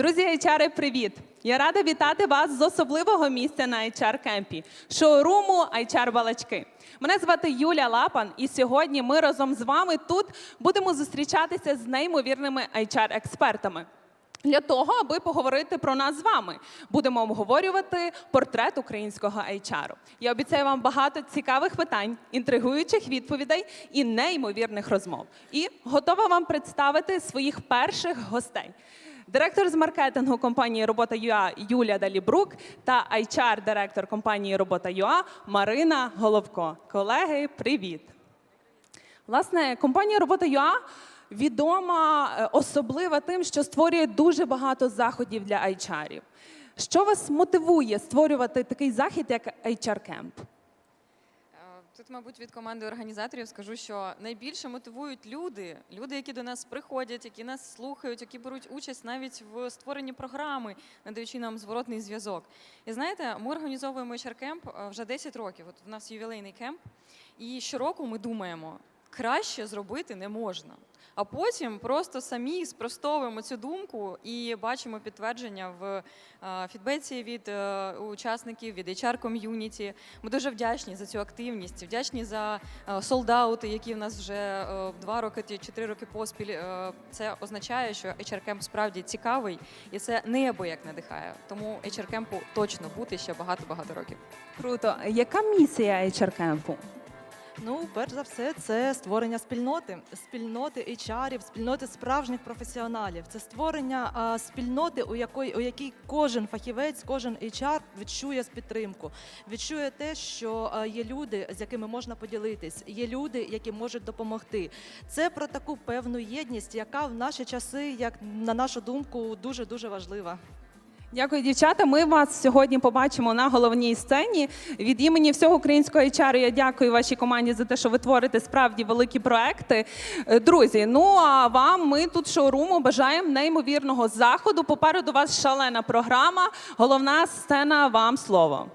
Друзі, HR, привіт! Я рада вітати вас з особливого місця на HR кемпі шоуруму HR Балачки. Мене звати Юля Лапан, і сьогодні ми разом з вами тут будемо зустрічатися з неймовірними HR-експертами. Для того, аби поговорити про нас з вами, будемо обговорювати портрет українського HR. Я обіцяю вам багато цікавих питань, інтригуючих відповідей і неймовірних розмов. І готова вам представити своїх перших гостей. Директор з маркетингу компанії Робота ЮА Юля Далібрук та HR-директор компанії Робота ЮА Марина Головко. Колеги, привіт! Власне, компанія Робота ЮА відома е, особлива тим, що створює дуже багато заходів для HR-ів. Що вас мотивує створювати такий захід, як HR Camp? Тут, мабуть, від команди організаторів скажу, що найбільше мотивують люди, люди, які до нас приходять, які нас слухають, які беруть участь навіть в створенні програми, надаючи нам зворотний зв'язок. І знаєте, ми організовуємо HR кемп е, вже 10 років. От у нас ювілейний кемп, і щороку ми думаємо, краще зробити не можна. А потім просто самі спростовуємо цю думку і бачимо підтвердження в е, фідбеці від е, учасників, від HR-ком'юніті. Ми дуже вдячні за цю активність, вдячні за е, солдаути, які в нас вже два роки чотири роки поспіль. Це означає, що HR Camp справді цікавий і це неабияк надихає. Тому HR Camp точно бути ще багато-багато років. Круто. Яка місія HR Camp? Ну, перш за все, це створення спільноти, спільноти HR-ів, спільноти справжніх професіоналів. Це створення а, спільноти, у якої у якій кожен фахівець, кожен HR відчує підтримку, відчує те, що а, є люди, з якими можна поділитись, є люди, які можуть допомогти. Це про таку певну єдність, яка в наші часи, як на нашу думку, дуже дуже важлива. Дякую, дівчата. Ми вас сьогодні побачимо на головній сцені. Від імені всього українського HR я дякую вашій команді за те, що ви творите справді великі проекти. Е, Друзі, ну а вам ми тут шоуруму бажаємо неймовірного заходу. Попереду вас шалена програма. Головна сцена вам слово.